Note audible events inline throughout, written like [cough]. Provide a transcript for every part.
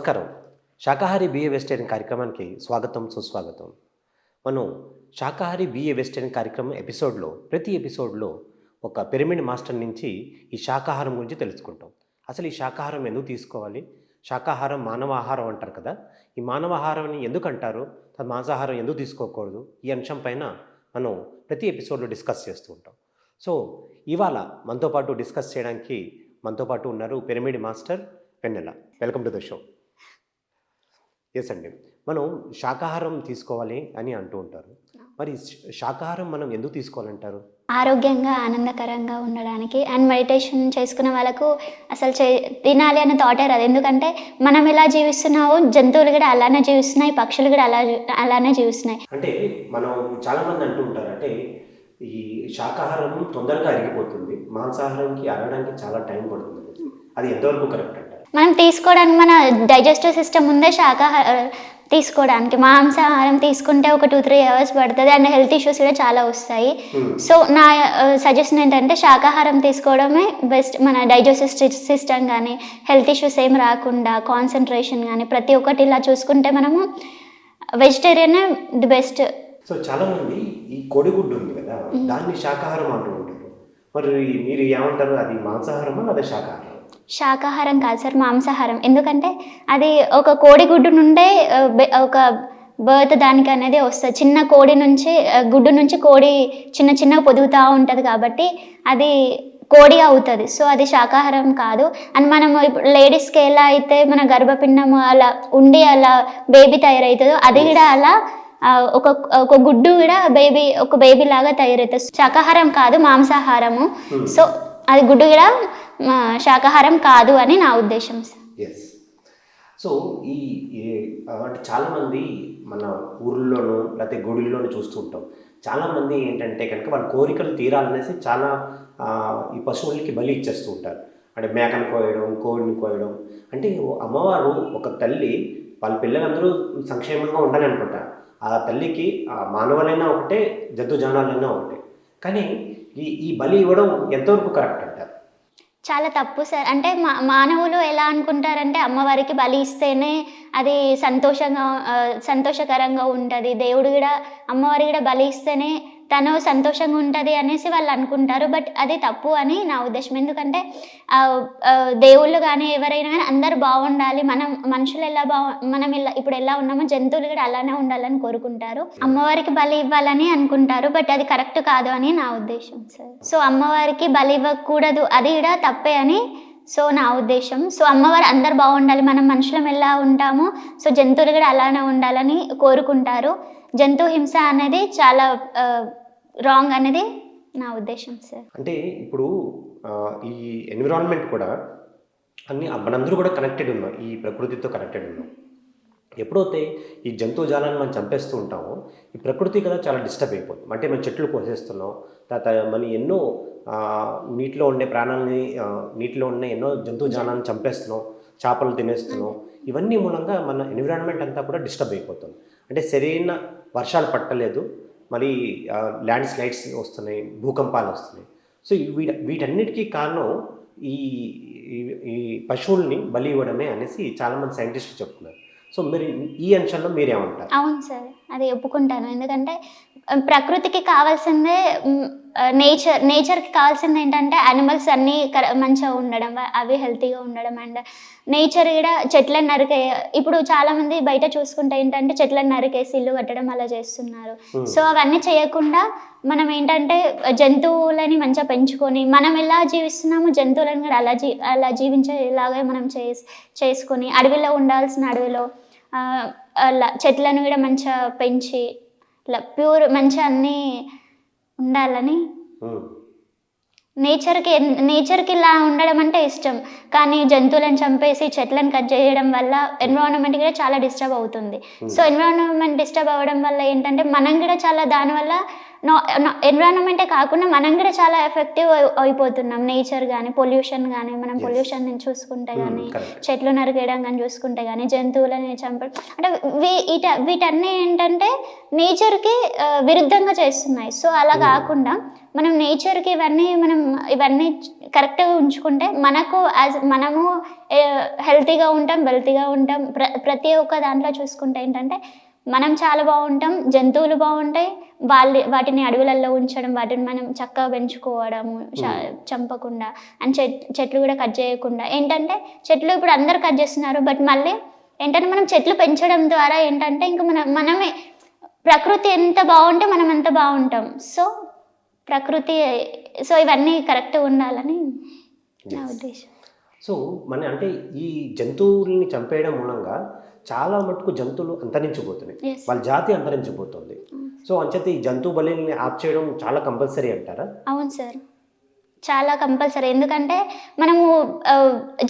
నమస్కారం. శాకాహారి BA vegetarian కార్యక్రమానికి స్వాగతం సుస్వాగతం. మనం శాకాహారి బిఏ వెజిటేరియన్ కార్యక్రమం ఎపిసోడ్లో ప్రతి ఎపిసోడ్లో ఒక పిరమిడ్ మాస్టర్ నుంచి ఈ శాకాహారం గురించి తెలుసుకుంటాం. అసలు ఈ శాకాహారం ఎందుకు తీసుకోవాలి? శాకాహారం మానవ ఆహారం అంటారు కదా? ఈ మానవ ఆహారాన్ని ఎందుకు అంటారు? మాంసాహారం ఎందుకు తీసుకోకూడదు? ఈ అంశం పైన మనం ప్రతి ఎపిసోడ్లో డిస్కస్ చేస్తూ ఉంటాం. సో ఇవాళ మనతో పాటు డిస్కస్ చేయడానికి మనతో పాటు ఉన్నారు pyramid master Vennela. Welcome to the show. Yes అండి. మనం శాకాహారం తీసుకోవాలి అని అంటూ ఉంటారు. మరి శాకాహారం మనం ఎందుకు తీసుకోవాలంటారు? ఆరోగ్యంగా ఆనందకరంగా ఉండడానికి అండ్ మెడిటేషన్ చేసుకునే వాళ్ళకు అసలు చే తినాలి అనే థాటే రాదు. ఎందుకంటే మనం ఎలా జీవిస్తున్నామో జంతువులు కూడా అలానే జీవిస్తున్నాయి పక్షులు కూడా అలా అలానే జీవిస్తున్నాయి. అంటే మనం చాలామంది అంటూ ఉంటారు. అంటే ఈ శాకాహారం తొందరగా అరిగిపోతుంది. మాంసాహారంకి అరగడానికి చాలా టైం పడుతుంది. అది ఎంతవరకు కరెక్ట్? మనం తీసుకోవడానికి మన డైజెస్టివ్ సిస్టమ్ ఉందే శాకాహార తీసుకోవడానికి మాంసాహారం తీసుకుంటే ఒక టూ త్రీ అవర్స్ పడుతుంది అండ్ హెల్త్ ఇష్యూస్ కూడా చాలా వస్తాయి. Hmm. సో నా సజెషన్ ఏంటంటే శాకాహారం తీసుకోవడమే బెస్ట్. మన డైజెస్టివ్ సిస్టమ్ కానీ హెల్త్ ఇష్యూస్ ఏం రాకుండా కాన్సన్ట్రేషన్ కానీ ప్రతి ఒక్కటి ఇలా చూసుకుంటే మనము వెజిటేరియన్ ది బెస్ట్. సో చాలామంది ఈ కోడిగుడ్డు ఉంది కదా దాన్ని శాకాహారం అంటూ ఉంటారు. మరి మీరు ఏమంటారు అది మాంసాహారమా లేదా శాకాహారం? శాకాహారం కాదు సార్ మాంసాహారం. ఎందుకంటే అది ఒక కోడిగుడ్డు నుండే ఆ, బె- ఒక బర్త్ దానికి అనేది వస్తుంది. చిన్న కోడి నుంచి గుడ్డు నుంచి కోడి చిన్న చిన్న పొదుగుతూ ఉంటుంది కాబట్టి అది కోడి అవుతుంది. సో అది శాకాహారం కాదు. అండ్ మనం ఇప్పుడు లేడీస్కి ఎలా అయితే మన గర్భపిండం అలా ఉండి అలా బేబీ తయారవుతుందో అది కూడా అలా ఒక ఒక గుడ్డు కూడా బేబీ ఒక బేబీ లాగా తయారవుతుంది శాకాహారం కాదు మాంసాహారము. Hmm. సో అది గుడ్డు కూడా శాకాహారం కాదు అని నా ఉద్దేశం ఎస్ సో ఈ అంటే చాలామంది మన ఊర్లోనూ లేకపోతే గుడిల్లోనూ చూస్తూ ఉంటాం. చాలామంది ఏంటంటే కనుక వాళ్ళ కోరికలు తీరాలనేసి చాలా ఈ పశువులకి బలి ఇచ్చేస్తూ ఉంటారు. అంటే మేకను కోయడం కోడిని కోయడం. అంటే అమ్మవారు ఒక తల్లి వాళ్ళ పిల్లలందరూ సంక్షేమంగా ఉండాలి అనుకుంటారు ఆ తల్లికి ఆ మానవులైనా ఒకటే జంతు జానాలైనా ఒకటే. కానీ ఈ ఈ బలి ఇవ్వడం ఎంతవరకు కరెక్ట్ అంటారు? చాలా తప్పు సార్. అంటే మా మానవులు ఎలా అనుకుంటారంటే అమ్మవారికి బలి ఇస్తేనే అది సంతోషంగా సంతోషకరంగా ఉంటుంది. దేవుడు కూడా అమ్మవారి కూడా బలి ఇస్తేనే తను సంతోషంగా ఉంటుంది అనేసి వాళ్ళు అనుకుంటారు బట్ అది తప్పు అని నా ఉద్దేశం. ఎందుకంటే దేవుళ్ళు కానీ ఎవరైనా కానీ అందరు బాగుండాలి. మనం మనుషులు ఎలా బాగు మనం ఎలా ఇప్పుడు ఎలా ఉన్నామో జంతువులు కూడా అలానే ఉండాలని కోరుకుంటారు. అమ్మవారికి బలి ఇవ్వాలని అనుకుంటారు బట్ అది కరెక్ట్ కాదు అని నా ఉద్దేశం సార్. సో అమ్మవారికి బలి ఇవ్వకూడదు అది కూడా తప్పే అని సో నా ఉద్దేశం. సో అమ్మవారు అందరు బాగుండాలి మనం మనుషులం ఎలా ఉంటామో సో జంతువులు కూడా అలానే ఉండాలని కోరుకుంటారు. జంతు హింస అనేది చాలా రాంగ్ అనేది నా ఉద్దేశం సార్ అంటే ఇప్పుడు ఈ ఎన్విరాన్మెంట్ కూడా అన్ని మనందరూ కూడా కనెక్టెడ్ ఉన్నాం. ఈ ప్రకృతితో కనెక్టెడ్ ఉన్నాం. ఎప్పుడైతే ఈ జంతు జాలాన్ని మనం చంపేస్తూ ఉంటామో ఈ ప్రకృతి కదా చాలా డిస్టర్బ్ అయిపోతుంది. అంటే మనం చెట్లు కోసేస్తున్నాం తర్వాత మనం ఎన్నో నీటిలో ఉండే ప్రాణాలని నీటిలో ఉండే ఎన్నో జంతు జాలాన్ని చంపేస్తున్నాం చేపలు తినేస్తున్నాం. ఇవన్నీ మూలంగా మన ఎన్విరాన్మెంట్ అంతా కూడా డిస్టర్బ్ అయిపోతుంది. అంటే సరైన వర్షాలు పట్టలేదు మళ్ళీ ల్యాండ్ స్లైడ్స్ వస్తున్నాయి భూకంపాలు వస్తున్నాయి. సో వీట వీటన్నిటికీ కారణం ఈ ఈ- పశువుల్ని బలి ఇవ్వడమే అనేసి చాలామంది సైంటిస్టులు చెప్తున్నారు. సో మీరు ఈ అంశంలో మీరేమంటారు? అవును సార్. అది ఒప్పుకుంటాను. ఎందుకంటే ప్రకృతికి కావాల్సిందే నేచర్ నేచర్కి కావాల్సింది ఏంటంటే యానిమల్స్ అన్నీ కర- మంచిగా ఉండడం అవి హెల్తీగా ఉండడం అండ్ నేచర్ కూడా చెట్లను నరికే ఇప్పుడు చాలామంది బయట చూసుకుంటే ఏంటంటే చెట్లను నరికేసి ఇల్లు కట్టడం అలా చేస్తున్నారు Hmm. సో అవన్నీ చేయకుండా మనం ఏంటంటే జంతువులని మంచిగా పెంచుకొని మనం ఎలా జీవిస్తున్నామో జంతువులను కూడా అలా జీ అలా జీవించేలాగా మనం చేస్ చేసుకొని అడవిలో ఉండాల్సిన అడవిలో చెట్లను కూడా మంచిగా పెంచి ఇట్లా ప్యూర్ మంచిగా అన్నీ ఉండాలని. నేచర్కి నేచర్కి ఇలా ఉండడం అంటే ఇష్టం. కానీ జంతువులను చంపేసి చెట్లను కట్ చేయడం వల్ల ఎన్విరాన్మెంట్ కూడా చాలా డిస్టర్బ్ అవుతుంది. సో ఎన్విరాన్మెంట్ డిస్టర్బ్ అవ్వడం వల్ల ఏంటంటే మనం కూడా చాలా దానివల్ల ఎన్విరాన్మెంటే కాకుండా మనం కూడా చాలా ఎఫెక్టివ్ అయిపోతున్నాం నేచర్ కానీ పొల్యూషన్ కానీ మనం. పొల్యూషన్ చూసుకుంటే Hmm, కానీ correct. చెట్లు నరికేయడం కానీ చూసుకుంటే కానీ జంతువులని చంపడం అంటే వీ వీట వీటన్నీ ఏంటంటే నేచర్కి విరుద్ధంగా చేస్తున్నాయి సో అలా Hmm. కాకుండా మనం నేచర్కి ఇవన్నీ మనం ఇవన్నీ కరెక్ట్గా ఉంచుకుంటే మనకు యాజ్ మనము హెల్తీగా ఉంటాం వెల్తీగా ఉంటాం ప్ర ప్రతి ఒక్క దాంట్లో చూసుకుంటే ఏంటంటే మనం చాలా బాగుంటాం జంతువులు బాగుంటాయి వాళ్ళ వాటిని అడవులలో ఉంచడం వాటిని మనం చక్కగా పెంచుకోవడము చంపకుండా అండ్ చెట్ చెట్లు కూడా కట్ చేయకుండా ఏంటంటే చెట్లు ఇప్పుడు అందరు కట్ చేస్తున్నారు బట్ మళ్ళీ ఏంటంటే మనం చెట్లు పెంచడం ద్వారా ఏంటంటే ఇంకా మనం మనమే ప్రకృతి ఎంత బాగుంటే మనం అంత బాగుంటాం. సో ప్రకృతి సో ఇవన్నీ కరెక్ట్ ఉండాలని నా ఉద్దేశం. సో మన అంటే ఈ జంతువుల్ని చంపేయడం మూలంగా చాలా మటుకు జంతువులు అంతరించిపోతున్నాయి. వాళ్ళ జాతి అంతరించిపోతుంది. సో అంచేత ఈ జంతు బలిని ఆప్ చేయడం చాలా కంపల్సరీ అంటారా? అవును సార్. చాలా కంపల్సరీ. ఎందుకంటే మనము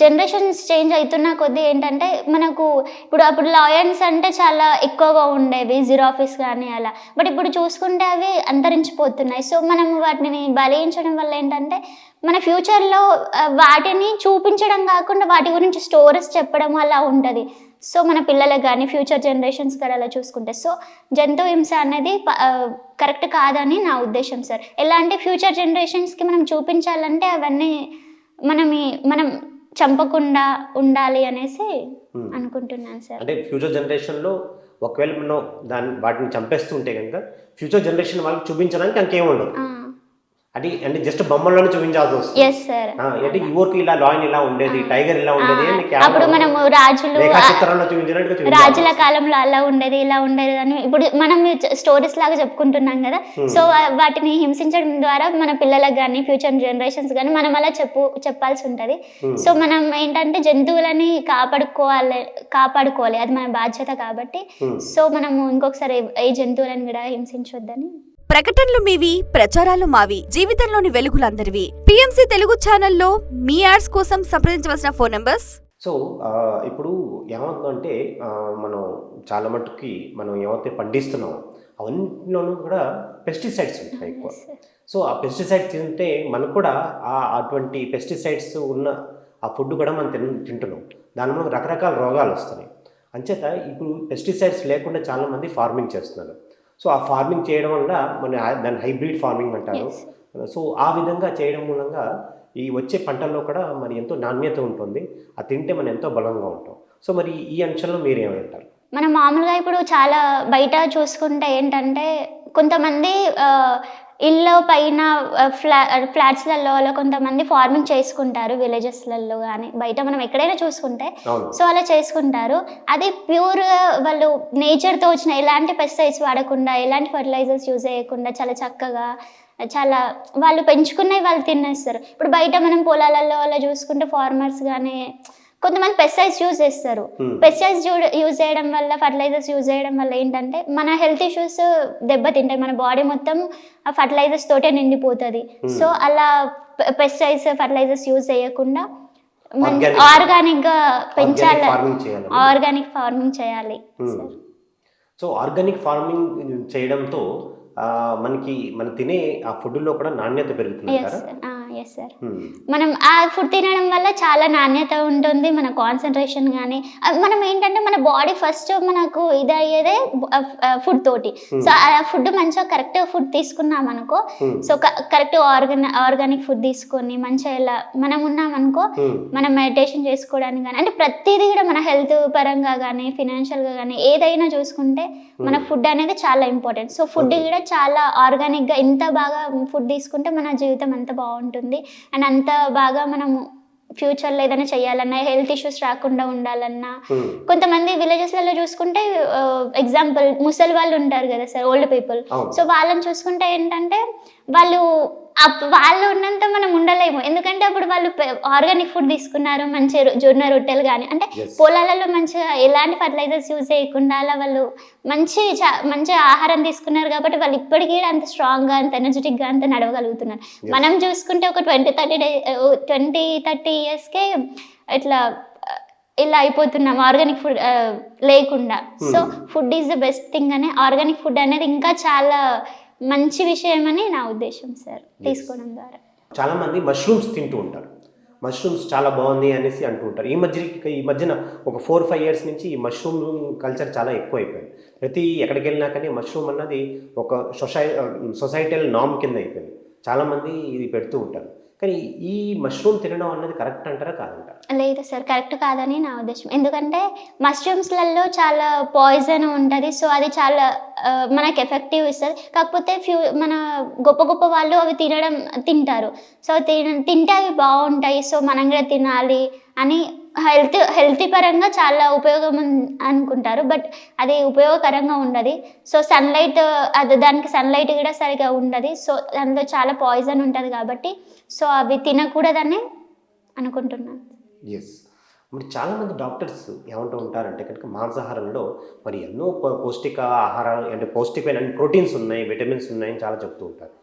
జనరేషన్స్ చేంజ్ అవుతున్న కొద్దీ ఏంటంటే మనకు ఇప్పుడు అప్పుడు లాయన్స్ అంటే చాలా ఎక్కువగా ఉండేవి జీరో ఆఫీస్ కానీ అలా. బట్ ఇప్పుడు చూసుకుంటే అవి అంతరించిపోతున్నాయి. సో మనము వాటిని బలించడం వల్ల ఏంటంటే మన ఫ్యూచర్లో వాటిని చూపించడం కాకుండా వాటి గురించి స్టోరీస్ చెప్పడం అలా ఉంటుంది. సో మన పిల్లలకు కానీ ఫ్యూచర్ జనరేషన్స్ కానీ అలా చూసుకుంటే. సో జంతు హింస అనేది కరెక్ట్ కాదని నా ఉద్దేశం సార్ ఎలా అంటే ఫ్యూచర్ జనరేషన్స్కి మనం చూపించాలంటే అవన్నీ మనం మనం చంపకుండా ఉండాలి అనేసి Hmm. అనుకుంటున్నాను సార్ అంటే ఫ్యూచర్ జనరేషన్లో ఒకవేళ మనం దాన్ని వాటిని చంపేస్తుంటే కనుక ఫ్యూచర్ జనరేషన్ వాళ్ళకి చూపించడానికి ఇంకేం ఉండదు. అది అంటే జస్ట్ బొమ్మల్లోనే చూపించాల్సి వస్తుంది. ఎస్ సార్ అంటే ఊరికి ఇలా లాయన్ ఇలా ఉండేది టైగర్ ఇలా ఉండేది అప్పుడు మనము రాజులు రాజుల కాలంలో అలా ఉండేది ఇలా ఉండేది అని ఇప్పుడు మనం స్టోరీస్ లాగా చెప్పుకుంటున్నాం కదా. సో వాటిని హింసించడం ద్వారా మన పిల్లలకు కానీ ఫ్యూచర్ జనరేషన్స్ కానీ మనం అలా చెప్పు చెప్పాల్సి ఉంటుంది. సో మనం ఏంటంటే జంతువులని కాపాడుకోవాలి కాపాడుకోవాలి. అది మన బాధ్యత కాబట్టి. సో మనము ఇంకొకసారి ఈ జంతువులను కూడా హింసించొద్దని ప్రకటనలు మీవి ప్రచారాలు మావి జీవితంలోని వెలుగులందరివి. పిఎంసి తెలుగు ఛానల్లో మీ యాడ్స్ కోసం సంప్రదించవలసిన ఫోన్ నంబర్స్? సో ఇప్పుడు ఏమవుతుందంటే మనం చాలా మట్టుకి మనం ఏమైతే పండిస్తున్నామో అవన్నిటిలోనూ కూడా పెస్టిసైడ్స్ ఉంటాయి ఎక్కువ. సో ఆ పెస్టిసైడ్స్ తింటే మనకు కూడా ఆ అటువంటి పెస్టిసైడ్స్ ఉన్న ఆ ఫుడ్ కూడా మనం తిన్ తింటున్నాం. దాని వల్ల రకరకాల రోగాలు వస్తున్నాయి. అంచేత ఇప్పుడు పెస్టిసైడ్స్ లేకుండా చాలామంది ఫార్మింగ్ చేస్తున్నారు. సో ఆ ఫార్మింగ్ చేయడం వల్ల మన దాన్ని హైబ్రిడ్ ఫార్మింగ్ అంటారు. సో ఆ విధంగా చేయడం మూలంగా ఈ వచ్చే పంటల్లో కూడా మరి ఎంతో నాణ్యత ఉంటుంది. అది తింటే మనం ఎంతో బలంగా ఉంటాం. సో మరి ఈ అంశంలో మీరు ఏమంటారు మనం మామూలుగా ఇప్పుడు చాలా బయట చూసుకుంటే ఏంటంటే కొంతమంది ఇళ్ళ పైన ఫ్లా ఫ్లాట్స్లలో కొంతమంది ఫార్మింగ్ చేసుకుంటారు విలేజెస్లలో కానీ బయట మనం ఎక్కడైనా చూసుకుంటే సో అలా చేసుకుంటారు. అది ప్యూర్ వాళ్ళు నేచర్తో వచ్చిన ఎలాంటి పెస్టిసైడ్స్ వాడకుండా ఎలాంటి ఫర్టిలైజర్స్ యూజ్ చేయకుండా చాలా చక్కగా చాలా వాళ్ళు పెంచుకున్నవి వాళ్ళు తినేస్తారు. ఇప్పుడు బయట మనం పొలాలలో అలా చూసుకుంటే ఫార్మర్స్ కానీ కొంతమంది పెస్టిసైడ్స్ యూజ్ చేస్తారు. Hmm. పెస్టిసైడ్స్ యూజ్ చేయడం వల్ల ఫర్టిలైజర్స్ యూజ్ చేయడం వల్ల ఏంటంటే మన హెల్త్ ఇష్యూస్ దెబ్బతింటాయి. మన బాడీ మొత్తం ఆ ఫర్టిలైజర్స్ తోటే నిండిపోతుంది. సో అలా పెస్టిసైడ్స్ ఫర్టిలైజర్స్ యూజ్ చేయకుండా Organic. ఆర్గానిక్గా పెంచాలి. ఆర్గానిక్ ఫార్మింగ్ చేయాలి. Hmm. సో ఆర్గానిక్ ఫార్మింగ్ చేయడంతో మనకి మనం తినే ఆ ఫుడ్లో కూడా నాణ్యత పెరుగుతుంది కదా? Yes sir Hmm. మనం ఆ ఫుడ్ తినడం వల్ల చాలా నాణ్యత ఉంటుంది మన కాన్సన్ట్రేషన్ కానీ మనం ఏంటంటే మన బాడీ ఫస్ట్ మనకు ఇది అయ్యేదే ఫుడ్ తోటి సో ఆ ఫుడ్ మంచిగా కరెక్ట్ ఫుడ్ తీసుకున్నాం అనుకో Hmm. So correct organ organic food తీసుకొని మంచిగా ఇలా మనం ఉన్నాం అనుకో Hmm. మనం మెడిటేషన్ చేసుకోవడానికి కానీ అంటే ప్రతిదీ కూడా మన హెల్త్ పరంగా కానీ ఫినాన్షియల్గా కానీ ఏదైనా చూసుకుంటే మన ఫుడ్ అనేది చాలా ఇంపార్టెంట్ సో ఫుడ్. కూడా చాలా ఆర్గానిక్గా ఎంత బాగా ఫుడ్ తీసుకుంటే మన జీవితం అంత బాగుంటుంది అండ్ అంత బాగా మనము ఫ్యూచర్లో ఏదైనా చేయాలన్నా హెల్త్ ఇష్యూస్ రాకుండా ఉండాలన్నా Hmm. కొంతమంది విలేజెస్లలో చూసుకుంటే ఎగ్జాంపుల్ ముసలి వాళ్ళు ఉంటారు కదా సార్ ఓల్డ్ పీపుల్. సో వాళ్ళని చూసుకుంటే ఏంటంటే వాళ్ళు వాళ్ళు ఉన్నంత మనం ఉండలేము. ఎందుకంటే అప్పుడు వాళ్ళు ఆర్గానిక్ ఫుడ్ తీసుకున్నారు మంచి జొన్న రొట్టెలు కానీ అంటే. పొలాలలో మంచిగా ఎలాంటి ఫర్టిలైజర్స్ యూజ్ చేయకుండా అలా వాళ్ళు మంచి మంచి ఆహారం తీసుకున్నారు కాబట్టి వాళ్ళు ఇప్పటికీ అంత స్ట్రాంగ్గా అంత ఎనర్జెటిక్గా అంత నడవగలుగుతున్నారు. మనం చూసుకుంటే ఒక twenty thirty day twenty thirty ఇయర్స్కే ఇట్లా ఇలా అయిపోతున్నాం ఆర్గానిక్ ఫుడ్ లేకుండా. So food is the best thing అని ఆర్గానిక్ ఫుడ్ అనేది ఇంకా చాలా మంచి విషయం అని నా ఉద్దేశం సార్. తీసుకోవడం ద్వారా. చాలా మంది మష్రూమ్స్ తింటూ ఉంటారు. మష్రూమ్స్ చాలా బాగుంది అనేసి అంటూ ఉంటారు. ఈ మధ్య ఈ మధ్యన ఒక ఫోర్ ఫైవ్ ఇయర్స్ నుంచి ఈ మష్రూమ్ కల్చర్ చాలా ఎక్కువ అయిపోయింది ప్రతి ఎక్కడికి వెళ్ళినా కానీ మష్రూమ్ అన్నది ఒక సొసై సొసైటల్ నామ్ కింద అయిపోయింది. చాలామంది ఇది పెడుతూ ఉంటారు. కానీ ఈ మష్రూమ్ తినడం అన్నది కరెక్ట్ అంటారా కాదంటారా? లేదు సార్ కరెక్ట్ కాదని నా ఉద్దేశం. ఎందుకంటే మష్రూమ్స్లలో చాలా పాయిజన్ ఉంటుంది సో అది చాలా మనకు మనకి ఎఫెక్టివ్ ఇస్తుంది. కాకపోతే ఫ్యూ మన గొప్ప గొప్ప వాళ్ళు అవి తినడం తింటారు. సో తిన తింటే అవి బాగుంటాయి సో మనం కూడా తినాలి అని హెల్త్ హెల్తీ పరంగా చాలా ఉపయోగం అనుకుంటారు. బట్ అది ఉపయోగకరంగా ఉండదు. సో సన్లైట్ అది దానికి సన్లైట్ కూడా సరిగా ఉండదు. సో అందులో చాలా పాయిజన్ ఉంటుంది కాబట్టి సో అవి తినకూడదని అనుకుంటున్నాను. ఎస్ మరి చాలామంది డాక్టర్స్ ఏమంటూ ఉంటారంటే కనుక మాంసాహారంలో మరి ఎన్నో పౌష్టిక ఆహారాలు అంటే పౌష్టికమైన ప్రోటీన్స్ ఉన్నాయి విటమిన్స్ ఉన్నాయని చాలా చెప్తూ ఉంటారు.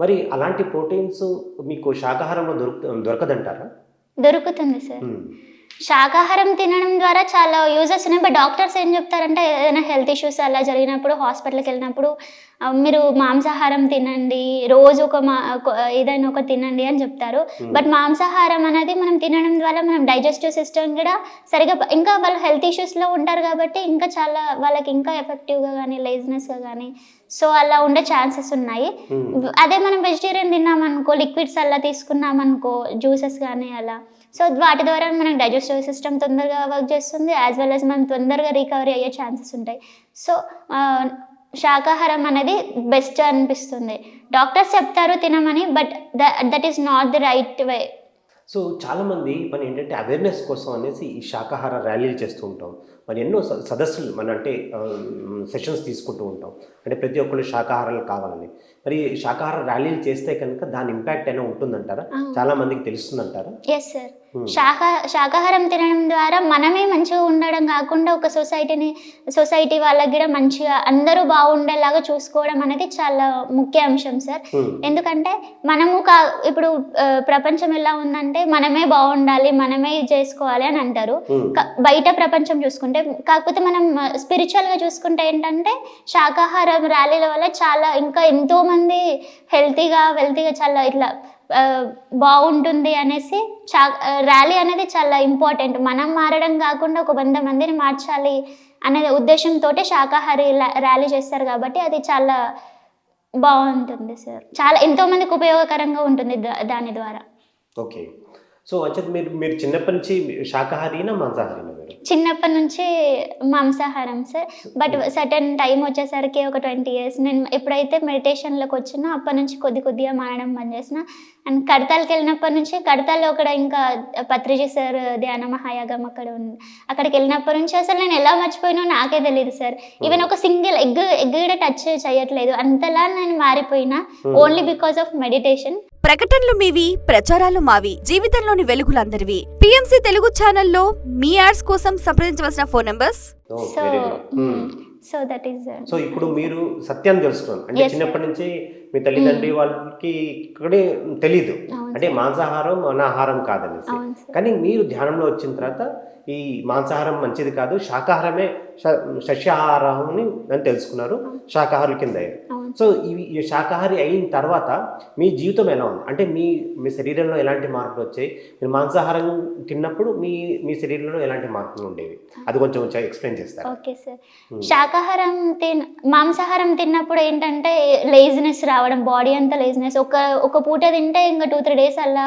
మరి అలాంటి ప్రోటీన్స్ మీకు శాకాహారంలో దొరుకు దొరకదంటారా? దొరుకుతుంది సార్. మ్మ్. శాకాహారం తినడం ద్వారా చాలా యూజెస్ ఉన్నాయి బట్ డాక్టర్స్ ఏం చెప్తారంటే ఏదైనా హెల్త్ ఇష్యూస్ అలా జరిగినప్పుడు హాస్పిటల్కి వెళ్ళినప్పుడు మీరు మాంసాహారం తినండి రోజు ఒక మా ఏదైనా ఒక తినండి అని చెప్తారు. బట్ మాంసాహారం అనేది మనం తినడం ద్వారా మనం డైజెస్టివ్ సిస్టమ్ కూడా సరిగా ఇంకా వాళ్ళు హెల్త్ ఇష్యూస్లో ఉంటారు కాబట్టి ఇంకా చాలా వాళ్ళకి ఇంకా ఎఫెక్టివ్గా కానీ లేజినెస్గా కానీ సో అలా ఉండే ఛాన్సెస్ ఉన్నాయి. మ్మ్. అదే మనం వెజిటేరియన్ తిన్నామనుకో లిక్విడ్స్ అలా తీసుకున్నామనుకో జ్యూసెస్ కానీ అలా సో వాటి ద్వారా మనకు డైజెస్టివ్ సిస్టమ్ తొందరగా వర్క్ చేస్తుంది యాజ్ వెల్ యాజ్ మనం తొందరగా రికవరీ అయ్యే ఛాన్సెస్ ఉంటాయి. సో శాకాహారం అనేది బెస్ట్ అనిపిస్తుంది. డాక్టర్స్ చెప్తారు తినమని but that is not the right way so చాలామంది మనం ఏంటంటే అవేర్నెస్ కోసం అనేసి ఈ శాకాహార ర్యాలీలు చేస్తూ ఉంటాం. మరి ఎన్నో సదస్సులు మన అంటే సెషన్స్ తీసుకుంటూ ఉంటాం. అంటే ప్రతి ఒక్కళ్ళు శాకాహారాలు కావాలని. మరి శాకాహార ర్యాలీలు చేస్తే కనుక దాని ఇంపాక్ట్ అయినా ఉంటుందంటారా. చాలా మందికి తెలుస్తుందంటారా? Yes sir. శాకా శాకాహారం తినడం ద్వారా మనమే మంచిగా ఉండడం కాకుండా ఒక సొసైటీని సొసైటీ వాళ్ళకి కూడా మంచిగా అందరూ బాగుండేలాగా చూసుకోవడం అనేది చాలా ముఖ్య అంశం సార్. ఎందుకంటే మనము కా ఇప్పుడు ప్రపంచం ఎలా ఉందంటే మనమే బాగుండాలి మనమే చేసుకోవాలి అని అంటారు. బయట ప్రపంచం చూసుకుంటే అంటే కాకపోతే మనం స్పిరిచువల్గా చూసుకుంటే ఏంటంటే శాకాహారం ర్యాలీల వల్ల చాలా ఇంకా ఎంతోమంది హెల్తీగా వెల్తీగా చాలా ఇట్లా బాగుంటుంది అనేసి చా ర్యాలీ అనేది చాలా ఇంపార్టెంట్. మనం మారడం కాకుండా ఒక వంద మందిని మార్చాలి అనే ఉద్దేశంతో శాకాహారి ర్యాలీ చేస్తారు కాబట్టి అది చాలా బాగుంటుంది సార్. చాలా ఎంతో మందికి ఉపయోగకరంగా ఉంటుంది దా- దాని ద్వారా. ఓకే. సో మీరు మీరు చిన్నప్పటి నుంచి శాకాహారీనా మాంసాహారీనా? చిన్నప్పటి నుంచి మాంసాహారం సార్. బట్ సర్టన్ టైం వచ్చేసరికి ఒక ట్వంటీ ఇయర్స్ నేను ఎప్పుడైతే మెడిటేషన్లోకి వచ్చినో అప్పటి నుంచి కొద్ది కొద్దిగా మారడం బంద్ చేసిన. అండ్ కడతాలకి వెళ్ళినప్పటి నుంచి కడతాల్లో అక్కడ ఇంకా పత్రిజీ సార్ ధ్యాన మహాయాగం అక్కడ ఉంది అక్కడికి వెళ్ళినప్పటి నుంచి అసలు నేను ఎలా మర్చిపోయినో నాకే తెలియదు సార్. ఈవెన్ ఒక సింగిల్ ఎగ్ ఎగ్ కూడా టచ్ చేయట్లేదు. అంతలా నేను మారిపోయినా ఓన్లీ బికాస్ ఆఫ్ మెడిటేషన్ ప్రకటనలు మీవి ప్రచారాలు మావి జీవితంలోని వెలుగులందరివి. పిఎంసి తెలుగు ఛానల్లో మీ యాడ్స్ కోసం సంప్రదించవలసిన phone numbers? So. So that is so ఇప్పుడు మీరు సత్యాన్ని తెలుసుకున్నారు అంటే. చిన్నప్పటి నుంచి మీ తల్లిదండ్రి వాళ్ళకి ఇక్కడే తెలియదు అవును అంటే మాంసాహారం అనాహారం కాదనేసి. కానీ మీరు ధ్యానంలో వచ్చిన తర్వాత ఈ మాంసాహారం మంచిది కాదు శాకాహారమే సస్యాహారం అని తెలుసుకున్నారు. శాకాహారుల కింద. సో ఇవి ఈ శాకాహారి అయిన తర్వాత మీ జీవితం ఎలా ఉంది? అంటే మీ మీ శరీరంలో ఎలాంటి మార్పులు వచ్చాయి? మీరు మాంసాహారం తిన్నప్పుడు మీ మీ శరీరంలో ఎలాంటి మార్పులు ఉండేవి? అది కొంచెం ఎక్స్ప్లెయిన్ చేస్తారు? Okay sir. శాకాహారం తిన్ మాంసాహారం తిన్నప్పుడు ఏంటంటే లేజినెస్ రావడం బాడీ అంతా లేజినెస్ ఒక ఒక పూట తింటే ఇంకా టూ త్రీ డేస్ అలా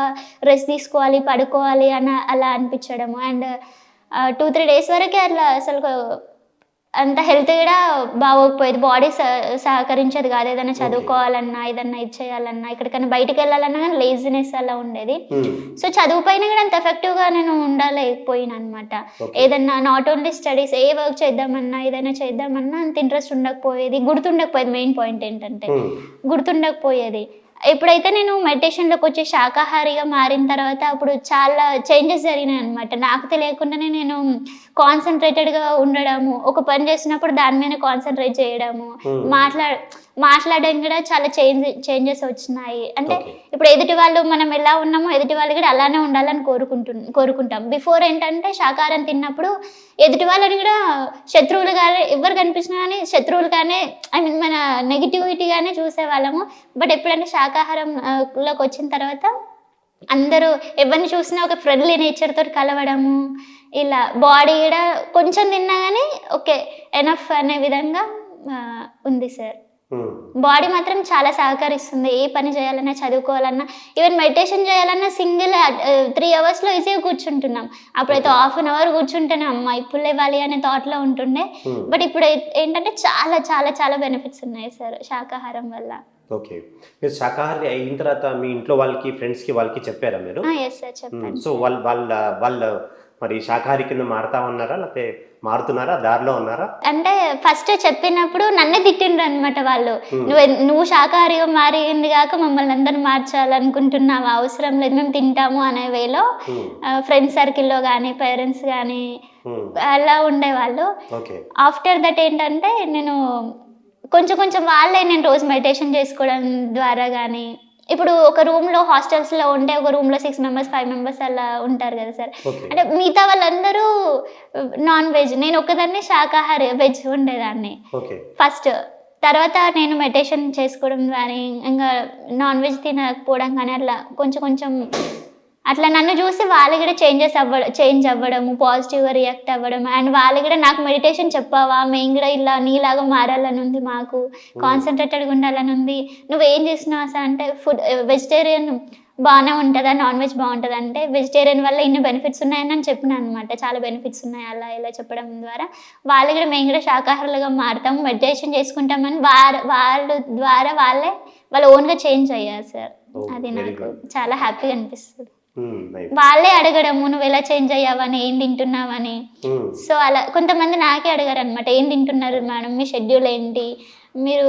రెస్ట్ తీసుకోవాలి పడుకోవాలి అని అలా అనిపించడము. అండ్ టూ త్రీ డేస్ వరకే అట్లా అసలు అంత హెల్త్ కూడా బాగోకపోయేది. బాడీ సహకరించేది కాదు. ఏదైనా చదువుకోవాలన్నా ఏదన్నా ఇది చేయాలన్నా ఎక్కడికైనా బయటికి వెళ్ళాలన్నా కానీ లేజినెస్ అలా ఉండేది. సో చదువు పైన కూడా అంత ఎఫెక్టివ్గా నేను ఉండలేకపోయినా అనమాట. ఏదన్నా నాట్ ఓన్లీ స్టడీస్ ఏ వర్క్ చేద్దామన్నా ఏదైనా చేద్దామన్నా అంత ఇంట్రెస్ట్ ఉండకపోయేది. గుర్తుండకపోయేది. మెయిన్ పాయింట్ ఏంటంటే మ్మ్. గుర్తుండకపోయేది. ఎప్పుడైతే నేను మెడిటేషన్లోకి వచ్చి శాకాహారిగా మారిన తర్వాత అప్పుడు చాలా చేంజెస్ జరిగినాయి అనమాట నాకు తెలియకుండానే నేను కాన్సన్ట్రేటెడ్గా ఉండడము ఒక పని చేసినప్పుడు దాని మీద కాన్సన్ట్రేట్ చేయడము Hmm. మాట్లా మాట్లాడడం కూడా చాలా చేంజ్ చేంజెస్ వచ్చినాయి. అంటే. ఇప్పుడు ఎదుటి వాళ్ళు మనం ఎలా ఉన్నామో ఎదుటి వాళ్ళు కూడా అలానే ఉండాలని కోరుకుంటు కోరుకుంటాం. బిఫోర్ ఏంటంటే శాకాహారం తిన్నప్పుడు ఎదుటి వాళ్ళని కూడా శత్రువులుగానే ఎవరు కనిపించినా కానీ శత్రువులుగానే ఐ మీన్ మన నెగిటివిటీగానే చూసేవాళ్ళము. బట్ ఎప్పుడంటే శాకాహారం ఆ, లోకి వచ్చిన తర్వాత అందరూ ఎవరిని చూసినా ఒక ఫ్రెండ్లీ నేచర్ తోటి కలవడము ఇలా బాడీ కూడా కొంచెం తిన్నా కానీ ఓకే ఎనఫ్ అనే విధంగా ఉంది సార్ బాడీ మాత్రం చాలా సహకరిస్తుంది. ఏ పని చేయాలన్నా చదువుకోవాలన్నా ఈవెన్ మెడిటేషన్ చేయాలన్నా సింగిల్ త్రీ అవర్స్లో ఈజీగా కూర్చుంటున్నాం. అప్పుడైతే హాఫ్ అన్ అవర్ కూర్చుంటేనే అమ్మ ఇప్పుడు లేవాలి అనే థాట్లో ఉంటుండే. బట్ ఇప్పుడు ఏంటంటే చాలా చాలా చాలా బెనిఫిట్స్ ఉన్నాయి సార్ శాకాహారం వల్ల. ఓకే. మీరు శాకాహారి అయిన తర్వాత మీ ఇంట్లో వాళ్ళకి ఫ్రెండ్స్కి వాళ్ళకి చెప్పారా మీరు? సో వాళ్ళు వాళ్ళ వాళ్ళ మరి శాకాహారి కింద మారుతా ఉన్నారా? లేకపోతే మారుతున్నారా? దారిలో ఉన్నారా? అంటే ఫస్ట్ చెప్పినప్పుడు నన్నే తిట్టిండ్రు అనమాట వాళ్ళు. నువ్వు నువ్వు శాకాహారిగా మారింది కాక మమ్మల్ని అందరిని మార్చాలనుకుంటున్నావు? అవసరం లేదు మేము తింటాము అనే వేలో ఫ్రెండ్స్ సర్కిల్లో కానీ పేరెంట్స్ కానీ అలా ఉండేవాళ్ళు. ఆఫ్టర్ దట్ ఏంటంటే నేను కొంచెం కొంచెం వాళ్ళే నేను రోజు మెడిటేషన్ చేసుకోవడం ద్వారా కానీ ఇప్పుడు ఒక రూమ్లో హాస్టల్స్లో ఉంటే ఒక రూమ్లో సిక్స్ మెంబర్స్ ఫైవ్ మెంబర్స్ అలా ఉంటారు కదా సార్. అంటే మిగతా వాళ్ళందరూ నాన్ వెజ్. నేను ఒకదాన్ని శాకాహారి వెజ్ ఉండేదాన్ని. ఫస్ట్ తర్వాత నేను మెడిటేషన్ చేసుకోవడం కానీ ఇంకా నాన్ వెజ్ తినకపోవడం కానీ అట్లా కొంచెం కొంచెం అట్లా నన్ను చూసి వాళ్ళు కూడా చేంజెస్ అవ్వడం చేంజ్ అవ్వడము పాజిటివ్గా రియాక్ట్ అవ్వడం. అండ్ వాళ్ళు కూడా నాకు మెడిటేషన్ చెప్పావా? మేము కూడా ఇలా నీలాగా మారాలని ఉంది మాకు. కాన్సన్ట్రేటెడ్గా ఉండాలని ఉంది. నువ్వు ఏం చేస్తున్నావు అసలు? అంటే ఫుడ్ వెజిటేరియన్ బాగానే ఉంటుందా? నాన్ వెజ్ బాగుంటుంది? అంటే వెజిటేరియన్ వల్ల ఇన్ని బెనిఫిట్స్ ఉన్నాయని నేను చెప్పిన అనమాట చాలా బెనిఫిట్స్ ఉన్నాయి అలా ఇలా చెప్పడం ద్వారా. వాళ్ళు కూడా మేము కూడా శాకాహారులుగా మారుతాము మెడిటేషన్ చేసుకుంటామని వారు వాళ్ళ ద్వారా వాళ్ళే వాళ్ళ ఓన్గా చేంజ్ అయ్యారు సార్ అది నాకు. చాలా హ్యాపీగా అనిపిస్తుంది. వాళ్ళే అడగడము నువ్వు ఎలా చేంజ్ అయ్యావని ఏం తింటున్నావని ఉమ్, సో అలా కొంతమంది నాకే అడిగారు అనమాట ఏం తింటున్నారు మేడం? మీ షెడ్యూల్ ఏంటి? మీరు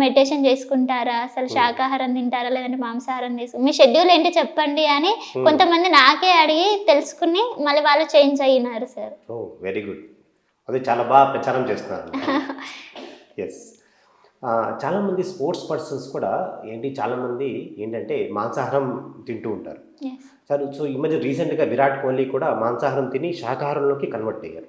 మెడిటేషన్ చేసుకుంటారా? అసలు శాకాహారం తింటారా? లేదంటే మాంసాహారం తీసుకు మీ షెడ్యూల్ ఏంటి చెప్పండి అని కొంతమంది నాకే అడిగి తెలుసుకుని మళ్ళీ వాళ్ళు చేంజ్ అయినారు సార్. వెరీ గుడ్ అది చాలా బాగా ప్రచారం చేస్తున్నారు. [laughs] ఎస్ చాలామంది స్పోర్ట్స్ పర్సన్స్ కూడా ఏంటి చాలామంది ఏంటంటే మాంసాహారం తింటూ ఉంటారు. సరే సో ఈ మధ్య రీసెంట్గా విరాట్ కోహ్లీ కూడా మాంసాహారం తిని శాకాహారంలోకి కన్వర్ట్ అయ్యారు.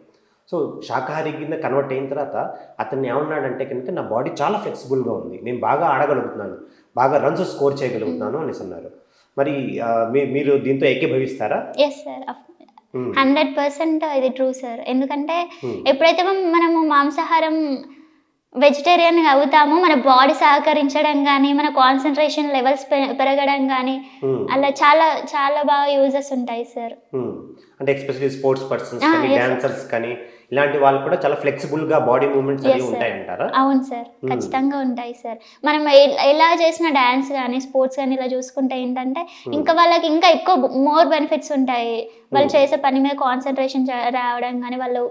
సో శాకాహారి కింద కన్వర్ట్ అయిన తర్వాత అతన్ని ఏమన్నాడంటే కనుక నా బాడీ చాలా ఫ్లెక్సిబుల్గా ఉంది. నేను బాగా ఆడగలుగుతున్నాను. బాగా రన్స్ స్కోర్ చేయగలుగుతున్నాను అనేసి అన్నారు. మరి మీరు దీంతో ఏకీభవిస్తారా? Yes sir Hmm. Hundred percent ఇది ట్రూ సార్ ఎందుకంటే Hmm. ఎప్పుడైతే మనం- మనము మాంసాహారం వెజిటేరియన్ అవుతామో మన బాడీ సహకరించడం కానీ మన కాన్సన్ట్రేషన్ లెవెల్స్ పెరగడం కానీ Hmm. అలా చాలా చాలా బాగా యూజెస్ ఉంటాయి సార్ Hmm. అంటే ఎస్పెషల్లీ స్పోర్ట్స్ పర్సన్స్ కానీ. డాన్సర్స్ కానీ ఇలాంటి వాళ్ళు కూడా చాలా ఫ్లెక్సిబుల్గా బాడీ మూవ్మెంట్స్ Yes, అవి sir. ఉంటాయంటారా అవును సార్ Hmm. ఖచ్చితంగా ఉంటాయి సార్ మనం ఎలా చేసిన డ్యాన్స్ కానీ స్పోర్ట్స్ కానీ ఇలా చూసుకుంటే ఏంటంటే ఇంకా వాళ్ళకి ఇంకా ఎక్కువ మోర్ బెనిఫిట్స్ ఉంటాయి వాళ్ళు. చేసే పని మీద కాన్సన్ట్రేషన్ రావడం కానీ వాళ్ళు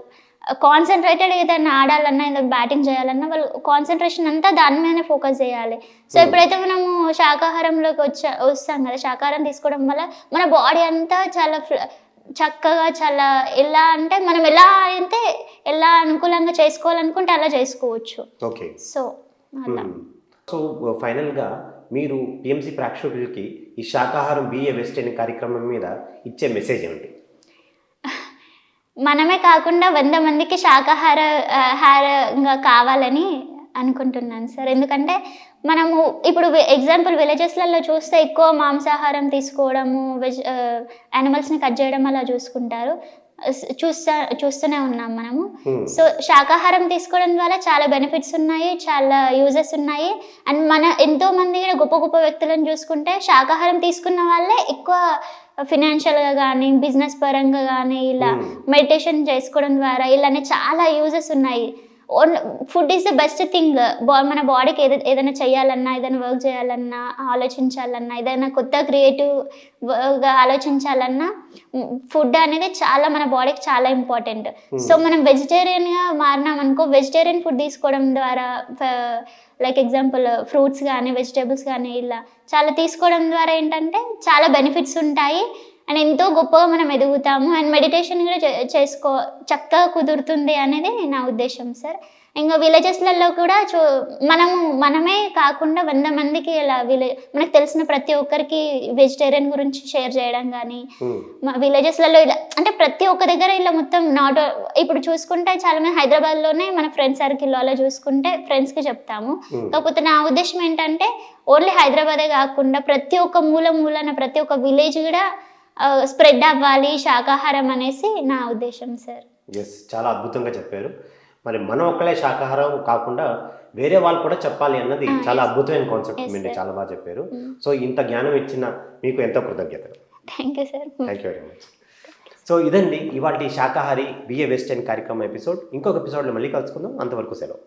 కాన్సన్ట్రేటెడ్ ఏదైనా ఆడాలన్నా ఏదైనా బ్యాటింగ్ చేయాలన్నా వాళ్ళు కాన్సన్ట్రేషన్ అంతా దాని మీదనే ఫోకస్ చేయాలి. So Hmm. ఎప్పుడైతే మనము శాకాహారంలోకి వచ్చా వస్తాం కదా శాకాహారం తీసుకోవడం వల్ల మన బాడీ అంతా చాలా చక్కగా చాలా ఎలా అంటే మనం ఎలా అయితే ఎలా అనుకూలంగా చేసుకోవాలనుకుంటే అలా చేసుకోవచ్చు. ఓకే సో అలా. సో ఫైనల్గా మీరు పిఎంసి ప్రేక్షకులకి ఈ శాకాహారం బిఏ వెస్ట్ అనే కార్యక్రమం మీద ఇచ్చే మెసేజ్ ఏమిటి? మనమే కాకుండా వంద మందికి శాకాహార ఆహారంగా కావాలని అనుకుంటున్నాను సార్. ఎందుకంటే మనము ఇప్పుడు ఎగ్జాంపుల్ విలేజెస్లలో చూస్తే ఎక్కువ మాంసాహారం తీసుకోవడము వెజ్ యానిమల్స్ని కట్ చేయడం అలా చూసుకుంటారు. చూస్తా చూస్తూనే ఉన్నాం మనము. Hmm. సో శాకాహారం తీసుకోవడం ద్వారా చాలా బెనిఫిట్స్ ఉన్నాయి చాలా యూజెస్ ఉన్నాయి. అండ్ మన ఎంతో మంది గొప్ప గొప్ప వ్యక్తులను చూసుకుంటే శాకాహారం తీసుకున్న వాళ్ళే ఎక్కువ ఫినాన్షియల్గా కానీ బిజినెస్ పరంగా కానీ ఇలా Hmm. మెడిటేషన్ చేసుకోవడం ద్వారా ఇలానే చాలా యూజెస్ ఉన్నాయి food is the best thing. మన బాడీకి ఏదైనా ఏదైనా చేయాలన్నా ఏదైనా వర్క్ చేయాలన్నా ఆలోచించాలన్నా ఏదైనా కొత్త క్రియేటివ్గా ఆలోచించాలన్నా ఫుడ్ అనేది చాలా మన బాడీకి చాలా ఇంపార్టెంట్. సో మనం వెజిటేరియన్గా మారినాం అనుకో వెజిటేరియన్ ఫుడ్ తీసుకోవడం ద్వారా లైక్ ఎగ్జాంపుల్ ఫ్రూట్స్ కానీ వెజిటేబుల్స్ కానీ ఇలా చాలా తీసుకోవడం ద్వారా ఏంటంటే చాలా బెనిఫిట్స్ ఉంటాయి. అండ్ ఎంతో గొప్పగా మనం ఎదుగుతాము అండ్ మెడిటేషన్ కూడా చే- చేసుకో చక్కగా కుదురుతుంది అనేది నా ఉద్దేశం సార్ ఇంకా విలేజెస్లలో కూడా చూ మనము మనమే కాకుండా వంద మందికి ఇలా విలే మనకు తెలిసిన ప్రతి ఒక్కరికి వెజిటేరియన్ గురించి షేర్ చేయడం కానీ. మా విలేజెస్లలో ఇలా అంటే ప్రతి ఒక్క దగ్గర ఇలా మొత్తం నాట్ ఇప్పుడు చూసుకుంటే చాలా మంది హైదరాబాద్లోనే మన ఫ్రెండ్ సర్కిల్లో అలా చూసుకుంటే ఫ్రెండ్స్కి చెప్తాము. కాకపోతే నా ఉద్దేశం ఏంటంటే ఓన్లీ హైదరాబాదే కాకుండా ప్రతి ఒక్క మూల మూలన ప్రతి ఒక్క విలేజ్ కూడా స్ప్రెడ్ అవ్వాలి శాకాహారం అనేసి నా ఉద్దేశం సార్ ఎస్ చాలా అద్భుతంగా చెప్పారు. మరి మనం ఒక్కలే శాకాహారం కాకుండా వేరే వాళ్ళు కూడా చెప్పాలి అన్నది చాలా. అద్భుతమైన కాన్సెప్ట్ మీరు. చాలా బాగా చెప్పారు. Mm. సో ఇంత జ్ఞానం ఇచ్చిన మీకు ఎంతో కృతజ్ఞతలు. Thank you sir thank you very much so ఇదండి ఇవాటి శాకాహారి బిఏ వెస్టర్న్ కార్యక్రమం ఎపిసోడ్ ఇంకొక ఎపిసోడ్లో మళ్ళీ కలుసుకుందాం. అంతవరకు సెలవు.